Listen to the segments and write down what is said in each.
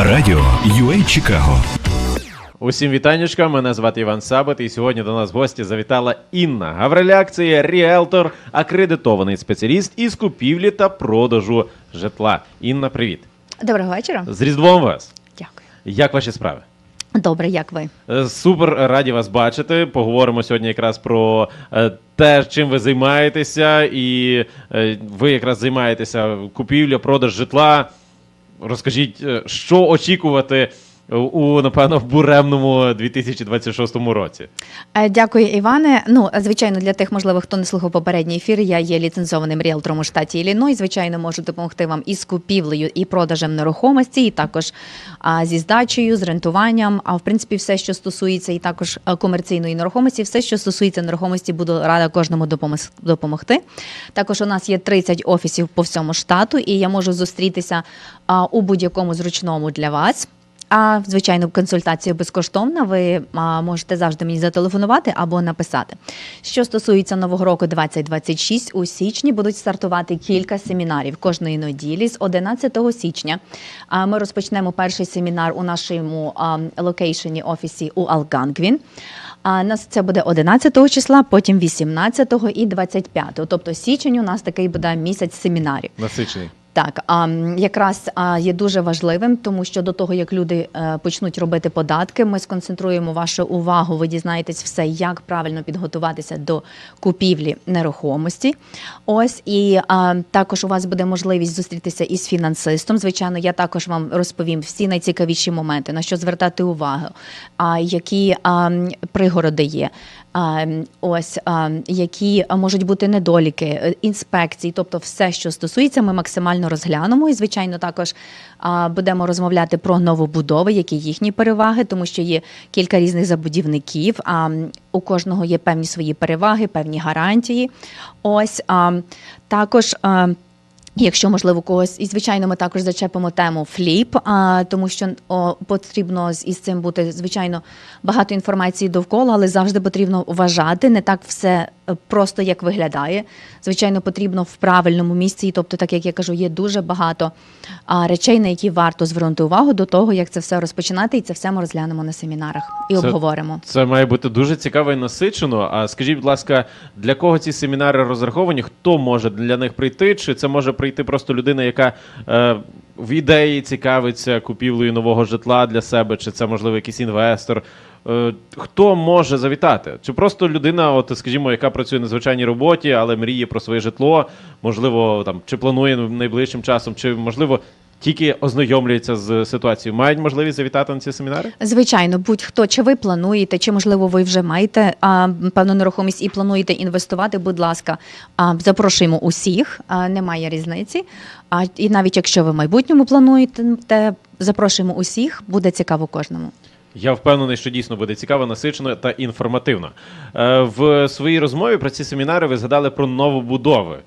Радіо UA Чикаго. Усім вітаннячка, мене звати Іван Сабат, і сьогодні до нас в гості завітала Інна Гавриляк. Це є ріелтор, акредитований спеціаліст із купівлі та продажу житла. Інна, привіт. Доброго вечора. З Різдвом вас. Дякую. Як ваші справи? Добре, як ви? Е, Супер раді вас бачити. Поговоримо сьогодні якраз про е, те, чим ви займаєтеся, і е, ви якраз займаєтеся купівля, продаж житла. Розкажіть, е, що очікувати у, напевно, в буремному 2026 році. Е, Дякую, Іване. Ну, звичайно, для тих, можливо, хто не слухав попередній ефір, я є ліцензованим ріелтором у штаті Ілліной. Звичайно, можу допомогти вам із купівлею і продажем нерухомості, і також зі здачею, з рентуванням. А в принципі, все, що стосується і також комерційної нерухомості, все, що стосується нерухомості, буду рада кожному допомогти. Також у нас є 30 офісів по всьому штату, і я можу зустрітися у будь-якому зручному для вас. А звичайно, консультація безкоштовна. Ви можете завжди мені зателефонувати або написати. Що стосується нового року 2026, у січні будуть стартувати кілька семінарів кожної неділі з 11 січня. А ми розпочнемо перший семінар у нашому локейшені офісі у Алгангвін. А нас це буде 11 числа, потім 18 і 25. Тобто січень у нас такий буде місяць семінарів. Насичений. Так, а якраз є дуже важливим, тому що до того як люди е, почнуть робити податки, ми сконцентруємо вашу увагу. Ви дізнаєтесь все, як правильно підготуватися до купівлі нерухомості. Ось і а, також у вас буде можливість зустрітися із фінансистом. Звичайно, я також вам розповім всі найцікавіші моменти, на що звертати увагу, а які а, пригороди є. А, м, ось які можуть бути недоліки, е, інспекції, тобто все, що стосується, ми максимально розглянемо. І звичайно, також будемо розмовляти про новобудови, які їхні переваги, тому що є кілька різних забудівників. А у кожного є певні свої переваги, певні гарантії. Ось також. Якщо можливо когось, і звичайно, ми також зачепимо тему фліп, а тому що о, потрібно із цим бути звичайно багато інформації довкола, але завжди потрібно вважати. Не так все просто як виглядає. Звичайно, потрібно в правильному місці. І, Тобто, так як я кажу, є дуже багато речей, на які варто звернути увагу до того, як це все розпочинати, і це все ми розглянемо на семінарах і Це- обговоримо. Це має бути дуже цікаво і насичено. А скажіть, будь ласка, для кого ці семінари розраховані? Хто може для них прийти? Чи це може прийти просто людина, яка е, в ідеї цікавиться купівлею нового житла для себе, чи це можливо якийсь інвестор? Е, хто може завітати? Чи просто людина, от скажімо, яка працює на звичайній роботі, але мріє про своє житло, можливо, там чи планує найближчим часом, чи можливо тільки ознайомлюється з ситуацією, мають можливість завітати на ці семінари? Звичайно, будь-хто, чи ви плануєте, чи можливо ви вже маєте а, певну нерухомість і плануєте інвестувати, будь ласка, а, запрошуємо усіх, а, немає різниці. А і навіть якщо ви в майбутньому плануєте, те запрошуємо усіх, буде цікаво кожному. Я впевнений, що дійсно буде цікаво, насичено та інформативно. Е, В своїй розмові про ці семінари ви згадали про новобудови.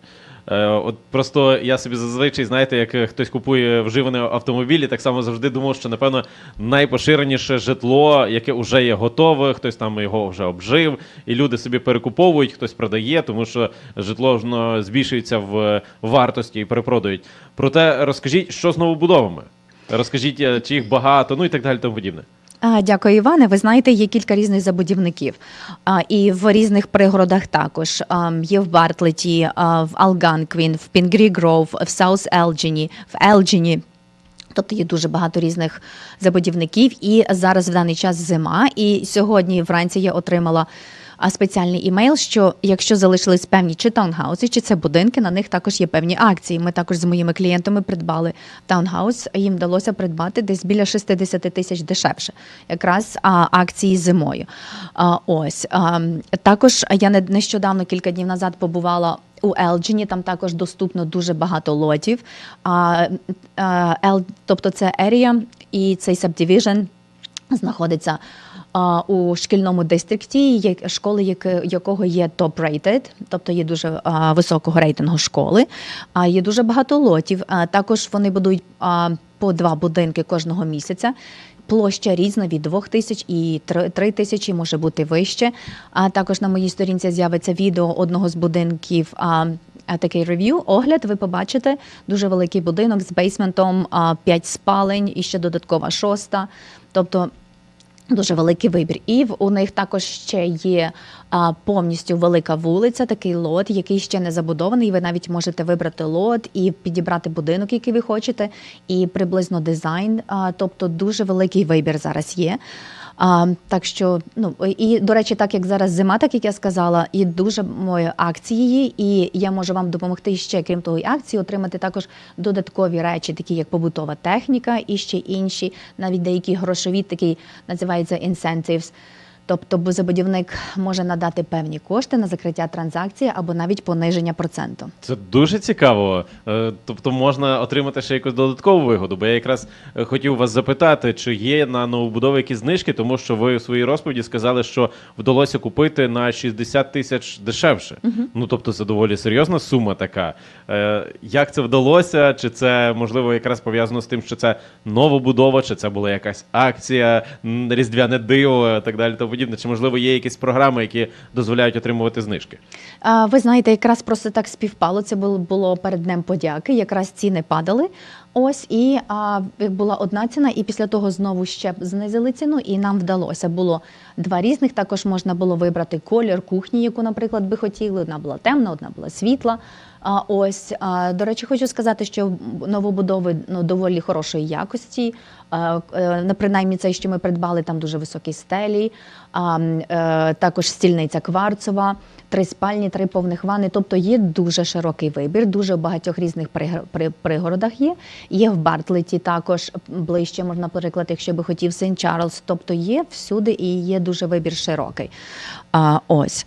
Е, От просто я собі зазвичай, знаєте, як е, хтось купує вживаний автомобіль, і так само завжди думав, що напевно найпоширеніше житло, яке вже є готове, хтось там його вже обжив, і люди собі перекуповують, хтось продає, тому що житло воно збільшується в вартості і перепродають. Проте розкажіть, що з новобудовами? Розкажіть, е, чи їх багато, ну і так далі, тому подібне. Дякую, Іване. Ви знаєте, є кілька різних забудівників. І в різних пригородах також. Є в Бартлеті, в Алганквін, в Пінгрі Гров, в Саус Елджені, в Елджині. Тобто є дуже багато різних забудівників, і зараз в даний час зима. І сьогодні вранці я отримала а, спеціальний імейл, що якщо залишились певні чи таунхауси, чи це будинки, на них також є певні акції. Ми також з моїми клієнтами придбали таунхаус. Їм вдалося придбати десь біля 60 тисяч дешевше, якраз а, акції зимою. А, ось а, також я не- нещодавно кілька днів назад побувала. У Елджині там також доступно дуже багато лотів. А, а, тобто це Area і цей Subdivision знаходиться у шкільному дистрикті, школи, якого є топ-рейтед, тобто є дуже високого рейтингу школи. А є дуже багато лотів. Також вони будують по два будинки кожного місяця. Площа різна від 2 тисяч і 3 тисячі може бути вище. А також на моїй сторінці з'явиться відео одного з будинків а, такий рев'ю, огляд, ви побачите дуже великий будинок з бейсментом, 5 спалень і ще додаткова шоста. Тобто Дуже великий вибір. І у них також ще є повністю велика вулиця, такий лот, який ще не забудований. Ви навіть можете вибрати лот і підібрати будинок, який ви хочете, і приблизно дизайн. Тобто дуже великий вибір зараз є. А, так що, ну і до речі, так як зараз зима, так як я сказала, і дуже мої акції, і я можу вам допомогти ще, крім того, і акції, отримати також додаткові речі, такі як побутова техніка, і ще інші, навіть деякі грошові, такий називається incentives. Тобто бо забудівник може надати певні кошти на закриття транзакції або навіть пониження проценту. Це дуже цікаво. Е, Тобто можна отримати ще якусь додаткову вигоду. Бо я якраз е, хотів вас запитати, чи є на новобудови якісь знижки, тому що ви у своїй розповіді сказали, що вдалося купити на 60 тисяч дешевше. Ну тобто це доволі серйозна сума така. Е, Як це вдалося? Чи це можливо якраз пов'язано з тим, що це новобудова, чи це була якась акція, різдвяне диво, так далі, подібне? Чи можливо є якісь програми, які дозволяють отримувати знижки? А, Ви знаєте, якраз просто так співпало. Це було, було перед Днем подяки. Якраз ціни падали. Ось і а, була одна ціна, і після того знову ще знизили ціну, і нам вдалося. Було два різних. Також можна було вибрати колір кухні, яку, наприклад, би хотіли. Одна була темна, одна була світла. А ось а, до речі, хочу сказати, що новобудови ну доволі хорошої якості. Е, на принаймні це, що ми придбали, там дуже високі стелі, е, також стільниця кварцова, три спальні, три повних ванни. Тобто є дуже широкий вибір, дуже в багатьох різних пригор- пригородах є. Є в Бартлеті також ближче, можна, наприклад, якщо би хотів Сент Чарльз. Тобто є всюди і є дуже вибір широкий. Ось.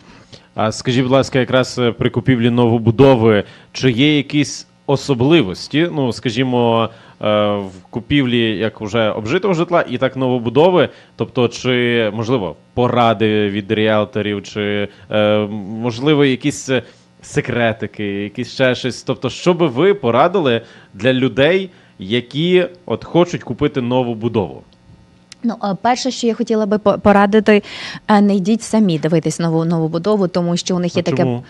А скажіть, будь ласка, якраз е, при купівлі новобудови, чи є якісь особливості, ну скажімо, в купівлі як вже обжитого житла і так новобудови, тобто, чи можливо поради від ріелторів, чи е, можливо якісь е, секретики, якісь ще щось. Тобто, що би ви порадили для людей, які от хочуть купити нову будову? Ну, перше, що я хотіла би порадити, е, не йдіть самі дивитись нову нову будову, тому що у них А є таке. чому?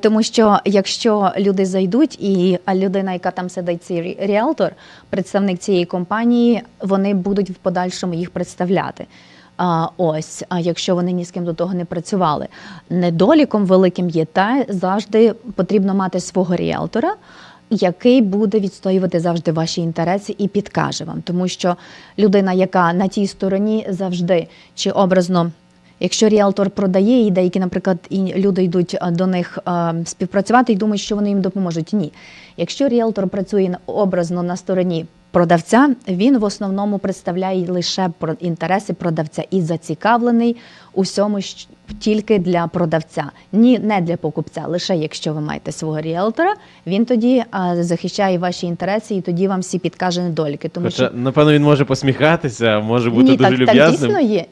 Тому що якщо люди зайдуть, і а людина, яка там сидить, цей рі- ріелтор, представник цієї компанії, вони будуть в подальшому їх представляти. А, ось, а якщо вони ні з ким до того не працювали. Недоліком великим є те, завжди потрібно мати свого ріелтора, який буде відстоювати завжди ваші інтереси і підкаже вам. Тому що людина, яка на тій стороні завжди чи образно. Якщо ріелтор продає, і деякі, наприклад, і люди йдуть до них співпрацювати і думають, що вони їм допоможуть. Ні. Якщо ріелтор працює образно на стороні продавця, він в основному представляє лише інтереси продавця і зацікавлений у всьому щ- тільки для продавця, ні не для покупця. Лише якщо ви маєте свого ріелтора, він тоді а, захищає ваші інтереси, і тоді вам всі підкаже недоліки. Тому Хоча, що напевно, він може посміхатися, може бути ні, дуже так, люб'язним. так дійсно є.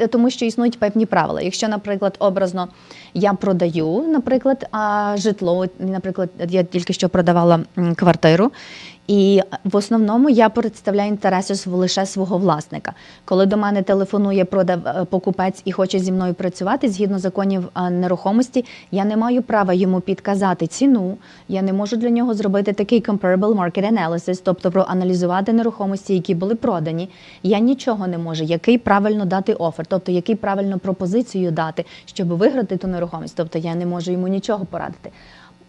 Е, Тому що існують певні правила. Якщо, наприклад, образно я продаю, наприклад, а, житло, наприклад, я тільки що продавала квартиру. І в основному я представляю інтереси лише свого власника. Коли до мене телефонує продав е, покупець і хоче зі мною працювати згідно законів нерухомості, я не маю права йому підказати ціну. Я не можу для нього зробити такий comparable market analysis, тобто проаналізувати нерухомості, які були продані. Я нічого не можу, який правильно дати офер, тобто який правильно пропозицію дати, щоб виграти ту нерухомість. Тобто я не можу йому нічого порадити.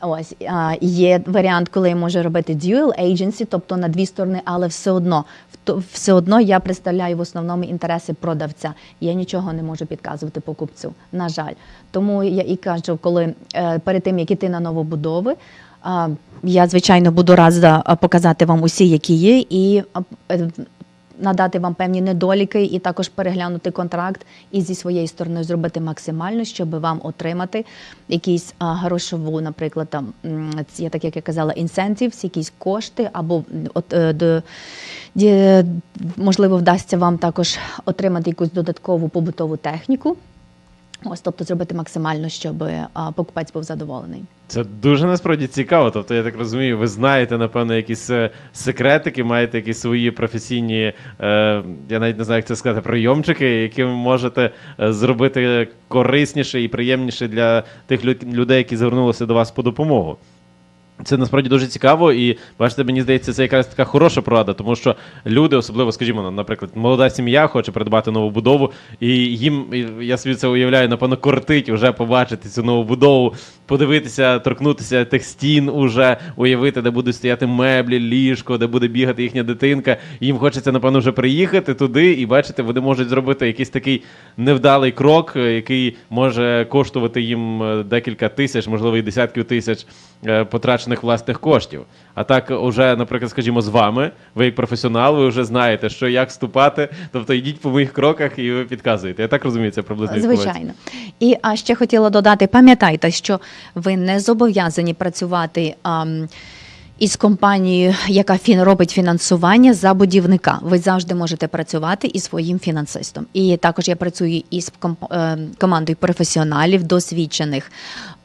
Ось є варіант, коли я можу робити dual agency, тобто на дві сторони, але все одно все одно я представляю в основному інтереси продавця. Я нічого не можу підказувати покупцю. На жаль, тому я і кажу, коли е, перед тим як іти на новобудови. Я звичайно буду рада показати вам усі, які є, і надати вам певні недоліки, і також переглянути контракт і зі своєї сторони зробити максимально, щоб вам отримати якісь грошову, наприклад, там я так як я казала, інсентівс, якісь кошти, або от е, можливо вдасться вам також отримати якусь додаткову побутову техніку. Ось, тобто зробити максимально, щоб а, покупець був задоволений. Це дуже насправді цікаво. Тобто, я так розумію, ви знаєте, напевно, якісь е, секретики, маєте якісь свої професійні, е, я навіть не знаю, як це сказати, прийомчики, які ви можете е, зробити корисніше і приємніше для тих лю- людей, які звернулися до вас по допомогу. Це насправді дуже цікаво, і бачите, мені здається, це якраз така хороша порада, тому що люди, особливо, скажімо, наприклад, молода сім'я хоче придбати нову будову, і їм я собі це уявляю, напевно, кортить вже побачити цю нову будову, подивитися, торкнутися тих стін, уже уявити, де будуть стояти меблі, ліжко, де буде бігати їхня дитинка. Їм хочеться, напевно, вже приїхати туди і бачите, вони можуть зробити якийсь такий невдалий крок, е, який може коштувати їм е, декілька тисяч, можливо, і десятків тисяч е, потрачених власних коштів. А так, уже, наприклад, скажімо, з вами, ви як професіонал, ви вже знаєте, що як вступати. Тобто йдіть по моїх кроках і ви підказуєте. Я так розумію, це приблизно. Звичайно. І а ще хотіла додати: пам'ятайте, що ви не зобов'язані працювати. ам, із компанією, яка фін робить фінансування за будівника, ви завжди можете працювати із своїм фінансистом. І також я працюю із комп- е, командою професіоналів, досвідчених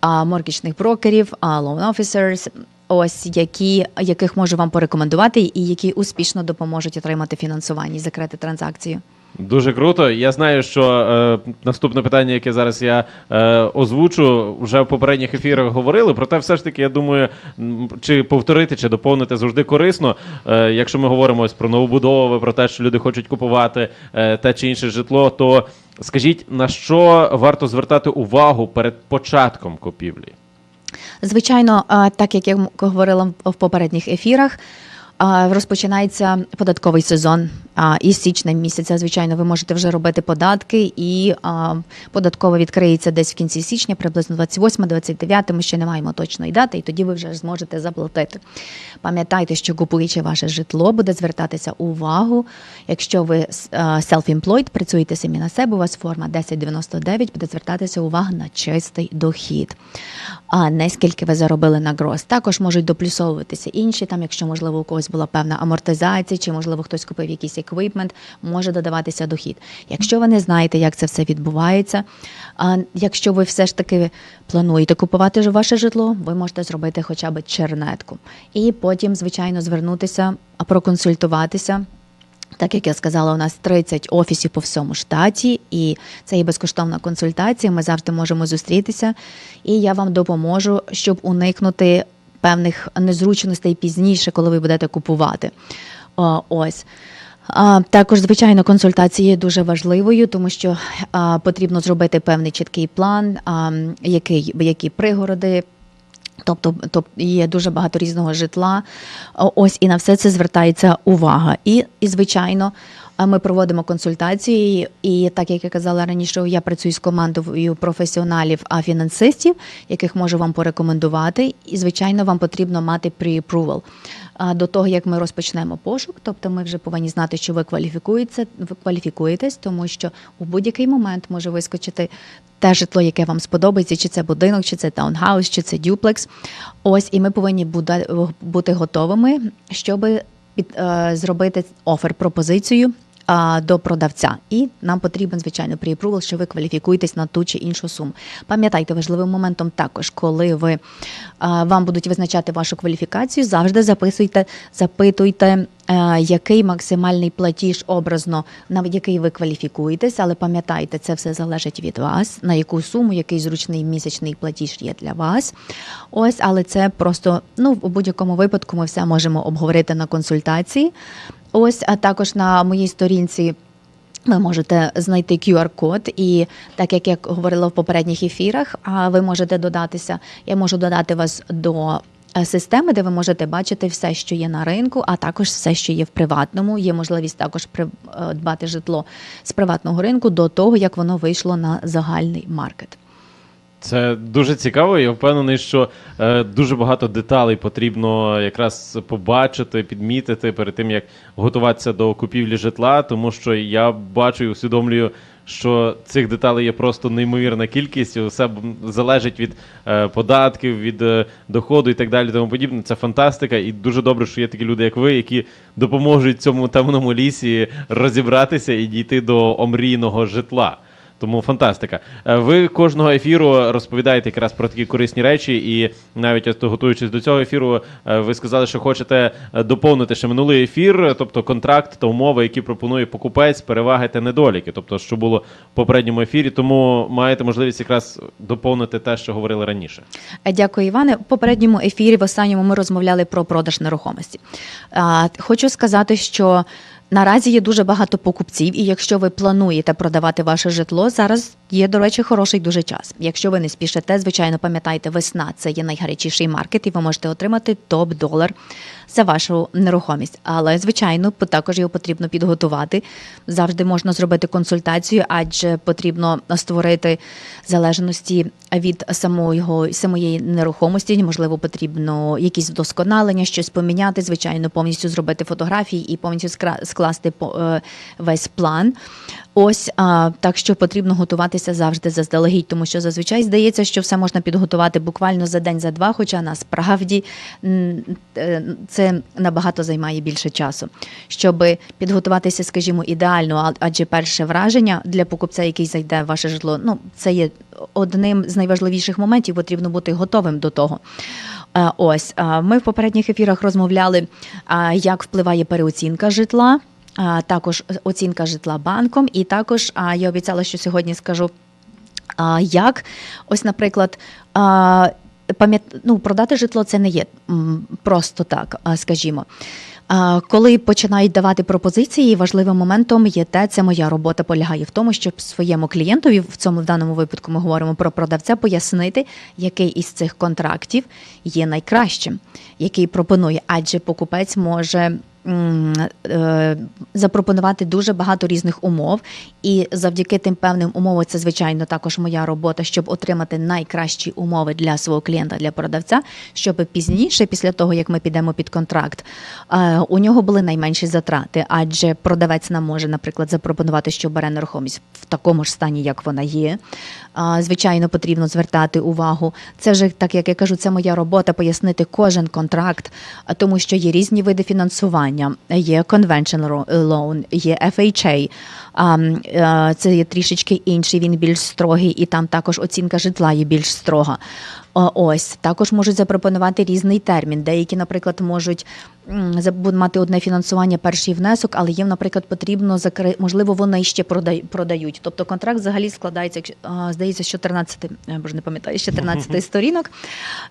а, моргічних брокерів, а, loan officers, ось які яких можу вам порекомендувати, і які успішно допоможуть отримати фінансування і закрити транзакцію. Дуже круто. Я знаю, що е, наступне питання, яке зараз я е, озвучу, вже в попередніх ефірах говорили. Проте, все ж таки, я думаю, чи повторити, чи доповнити завжди корисно. Е, якщо ми говоримо ось про новобудови, про те, що люди хочуть купувати е, те чи інше житло, то скажіть на що варто звертати увагу перед початком купівлі? Звичайно, так як я говорила в попередніх ефірах, розпочинається податковий сезон. А із січня місяця, звичайно, ви можете вже робити податки, і а, податково відкриється десь в кінці січня, приблизно 28-29, Ми ще не маємо точної дати, і тоді ви вже зможете заплатити. Пам'ятайте, що купуючи ваше житло, буде звертатися увагу. Якщо ви self-employed, працюєте самі на себе, у вас форма 1099, буде звертатися увага на чистий дохід. А не скільки ви заробили на гроз. Також можуть доплюсовуватися інші, там, якщо можливо у когось була певна амортизація, чи можливо хтось купив якийсь еквіпмент, може додаватися дохід. Якщо ви не знаєте, як це все відбувається, а якщо ви все ж таки плануєте купувати ваше житло, ви можете зробити хоча б чернетку. І потім, звичайно, звернутися, проконсультуватися. Так як я сказала, у нас 30 офісів по всьому штаті, і це є безкоштовна консультація. Ми завжди можемо зустрітися, і я вам допоможу, щоб уникнути певних незручностей пізніше, коли ви будете купувати. Ось. А, також, звичайно, консультація є дуже важливою, тому що а, потрібно зробити певний чіткий план, а, який, які пригороди, Тобто, тобто є дуже багато різного житла. Ось і на все це звертається увага. І, і звичайно, ми проводимо консультації. І так як я казала раніше, я працюю з командою професіоналів, а фінансистів, яких можу вам порекомендувати. І звичайно, вам потрібно мати pre-approval. До того як ми розпочнемо пошук, тобто ми вже повинні знати, що ви кваліфікуєтеся, кваліфікуєтесь, тому що у будь-який момент може вискочити те житло, яке вам сподобається, чи це будинок, чи це таунхаус, чи це дюплекс. Ось і ми повинні бути, готовими, щоб під, е, зробити офер пропозицію а, до продавця. І нам потрібен, звичайно, pre-approval, що ви кваліфікуєтесь на ту чи іншу суму. Пам'ятайте, важливим моментом також, коли ви а, вам будуть визначати вашу кваліфікацію, завжди записуйте, запитуйте. е, Який максимальний платіж образно, на який ви кваліфікуєтесь, але пам'ятайте, це все залежить від вас, на яку суму, який зручний місячний платіж є для вас. Ось, але це просто ну у будь-якому випадку ми все можемо обговорити на консультації. Ось, а також на моїй сторінці. Ви можете знайти QR-код, і так як я говорила в попередніх ефірах, ви можете додатися. Я можу додати вас до е, системи, де ви можете бачити все, що є на ринку, а також все, що є в приватному. Є можливість також придбати житло з приватного ринку до того, як воно вийшло на загальний маркет. Це дуже цікаво. Я впевнений, що е, дуже багато деталей потрібно якраз побачити, підмітити перед тим, як готуватися до купівлі житла, тому що я бачу і усвідомлюю, що цих деталей є просто неймовірна кількість. Все б- залежить від е, податків, від е, доходу і так далі. Тому подібне. Це фантастика, і дуже добре, що є такі люди, як ви, які допоможуть цьому темному лісі розібратися і дійти до омрійного житла. Тому фантастика. Е, Ви кожного ефіру розповідаєте якраз про такі корисні речі, і навіть готуючись до цього ефіру, е, ви сказали, що хочете е, доповнити ще минулий ефір, тобто контракт та умови, які пропонує покупець, переваги та недоліки, тобто що було в попередньому ефірі. Тому маєте можливість якраз доповнити те, що говорили раніше. Дякую, Іване. В попередньому ефірі, в останньому, ми розмовляли про продаж нерухомості. Хочу сказати, що наразі є дуже багато покупців, і якщо ви плануєте продавати ваше житло, зараз є, до речі, хороший дуже час. Якщо ви не спішите, звичайно, пам'ятайте, весна це є найгарячіший маркет, і ви можете отримати топ-долар за вашу нерухомість. Але, звичайно, також його потрібно підготувати. Завжди можна зробити консультацію, адже потрібно створити залежності від самого самоєї нерухомості. Можливо, потрібно якісь вдосконалення, щось поміняти. Звичайно, повністю зробити фотографії і повністю скра- скласти е, весь план. Ось так, що потрібно готуватися завжди заздалегідь, тому що зазвичай здається, що все можна підготувати буквально за день, за два. Хоча насправді е, це набагато займає більше часу, щоб підготуватися, скажімо, ідеально, адже перше враження для покупця, який зайде в ваше житло, ну це є одним з найважливіших моментів. Потрібно бути готовим до того. Е, Ось е, ми в попередніх ефірах розмовляли, як впливає переоцінка житла. Також оцінка житла банком, і також я обіцяла, що сьогодні скажу, як ось, наприклад, ну, продати житло це не є просто так, скажімо. Коли починають давати пропозиції, важливим моментом є те, це моя робота полягає в тому, щоб своєму клієнтові, в цьому в даному випадку ми говоримо про продавця, пояснити, який із цих контрактів є найкращим, який пропонує, адже покупець може запропонувати дуже багато різних умов, і завдяки тим певним умовам, це звичайно також моя робота, щоб отримати найкращі умови для свого клієнта, для продавця, щоб пізніше, після того як ми підемо під контракт, е, у нього були найменші затрати, адже продавець нам може, наприклад, запропонувати, що бере нерухомість в такому ж стані, як вона є. Звичайно, потрібно звертати увагу. Це вже так, як я кажу, це моя робота пояснити кожен контракт, тому що є різні види фінансування. Є convention loan, є FHA. Це є трішечки інший, він більш строгий, і там також оцінка житла є більш строга. Ось також можуть запропонувати різний термін. Деякі, наприклад, можуть мати одне фінансування, перший внесок, але їм, наприклад, потрібно закри... можливо, вони ще продають. Тобто контракт взагалі складається, здається, з 14, я боже не пам'ятаю, з 14 сторінок.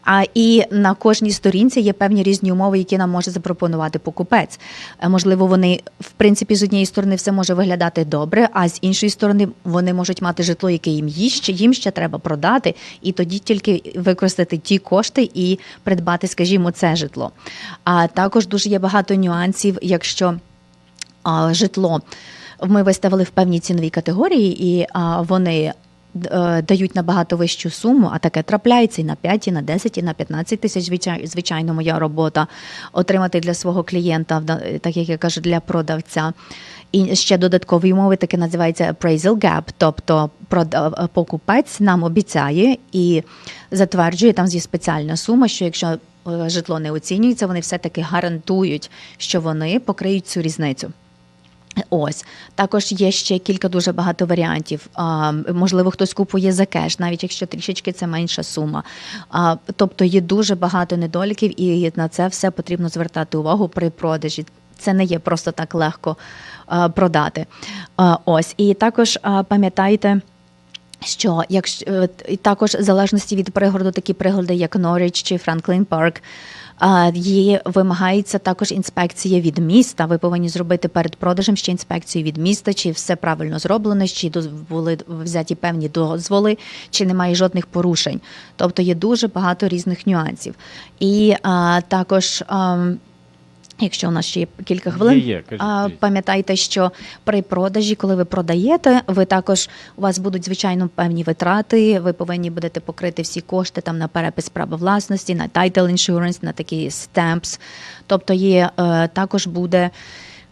А і на кожній сторінці є певні різні умови, які нам може запропонувати покупець. Е, Можливо, вони в принципі з однієї сторони все може виглядати добре, а з іншої сторони вони можуть мати житло, яке їм їм ще треба продати, і тоді тільки використати ті кошти і придбати, скажімо, це житло. А також дуже є багато нюансів, якщо житло ми виставили в певній ціновій категорії, і а, вони. Е, Дають набагато вищу суму, а таке трапляється і на 5, і на 10, і на 15 тисяч. Звичайно, моя робота отримати для свого клієнта, так як я кажу, для продавця. І ще додаткові умови таке називається appraisal gap, тобто прода- е, покупець нам обіцяє і затверджує там є спеціальна сума, що якщо е, житло не оцінюється, вони все-таки гарантують, що вони покриють цю різницю. Ось також є ще кілька дуже багато варіантів. А, можливо, хтось купує за кеш, навіть якщо трішечки це менша сума. А, тобто є дуже багато недоліків, і на це все потрібно звертати увагу при продажі. Це не є просто так легко а, продати. А, ось і також а, пам'ятайте. Що якщо е, також в залежності від пригороду, такі пригороди, як Норріч чи Франклін Парк, є вимагається також інспекція від міста. Ви повинні зробити перед продажем ще інспекцію від міста, чи все правильно зроблено, чи були взяті певні дозволи, чи немає жодних порушень. Тобто є дуже багато різних нюансів. І а, також. ам, Якщо у нас ще є кілька хвилин, Є, є, пам'ятайте, що при продажі, коли ви продаєте, ви також у вас будуть звичайно певні витрати. Ви повинні будете покрити всі кошти там на перепис права власності, на title insurance, на такі stamps. Тобто є е, також буде.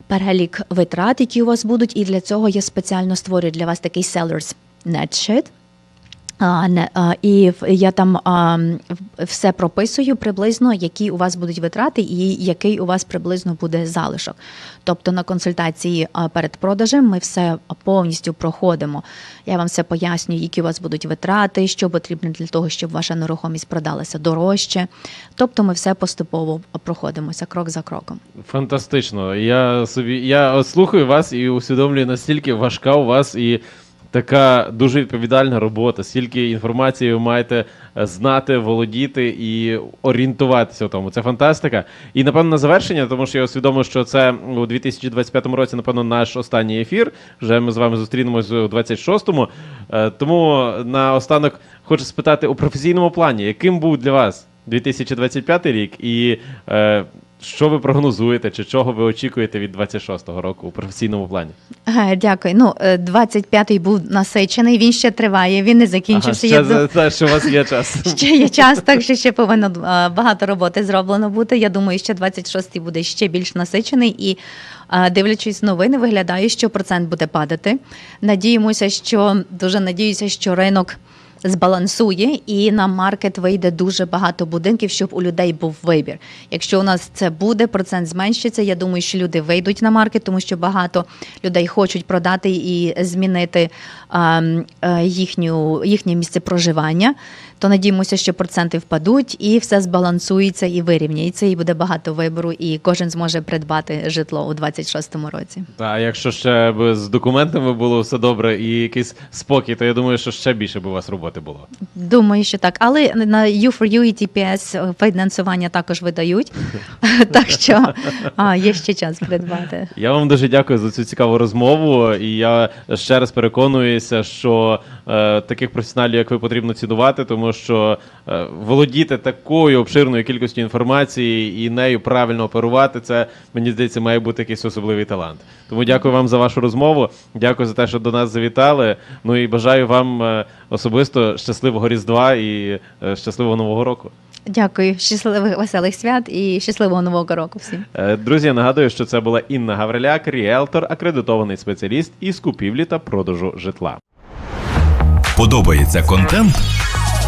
Перелік витрат, які у вас будуть, і для цього я спеціально створюю для вас такий sellers net sheet, і я там все прописую приблизно, які у вас будуть витрати і який у вас приблизно буде залишок. Тобто на консультації перед продажем ми все повністю проходимо. Я вам все пояснюю, які у вас будуть витрати, що потрібно для того, щоб ваша нерухомість продалася дорожче. Тобто ми все поступово проходимося крок за кроком. Фантастично. Я собі я слухаю вас і усвідомлюю, настільки важка у вас і така дуже відповідальна робота. Стільки інформації ви маєте е, знати, володіти і орієнтуватися в тому. Це фантастика. І напевно на завершення, тому що я усвідомив, що це у 2025 році, напевно, наш останній ефір. Вже ми з вами зустрінемось у 26-му. Е, Тому на останок хочу спитати у професійному плані, яким був для вас 2025 рік, і е, що ви прогнозуєте, чи чого ви очікуєте від 26-го року у професійному плані? Е, Дякую. Ну, е, 25-й був насичений, він ще триває, він не закінчився. Ага, Я ще ду- за що у вас є час. Ще є час, так що ще повинно е, багато роботи зроблено бути. Я думаю, що 26-й буде ще більш насичений і. е, Дивлячись новини, виглядає, що процент буде падати. Надіємося, що дуже надіюся, що ринок збалансує і на маркет вийде дуже багато будинків, щоб у людей був вибір. Якщо у нас це буде, процент зменшиться. Я думаю, що люди вийдуть на маркет, тому що багато людей хочуть продати і змінити ем, е, їхню, їхнє місце проживання. То надіємося, що проценти впадуть і все збалансується і вирівняється, і буде багато вибору, і кожен зможе придбати житло у 26-му році. А якщо ще б з документами було все добре і якийсь спокій, то я думаю, що ще більше б у вас роботи було. Думаю, що так. Але на U4U і TPS фінансування також видають, так що а, є ще час придбати. Я вам дуже дякую за цю цікаву розмову, і я ще раз переконуюся, що е, таких професіоналів, як ви, потрібно цінувати, тому що е, володіти такою обширною кількістю інформації і нею правильно оперувати, це мені здається, має бути якийсь особливий талант. Тому дякую вам за вашу розмову. Дякую за те, що до нас завітали. Ну і бажаю вам е, особисто щасливого різдва і е, щасливого нового року. Дякую, щасливих веселих свят і щасливого нового року всім. Друзі, я нагадую, що це була Інна Гавриляк, ріелтор, акредитований спеціаліст із купівлі та продажу житла. Подобається контент?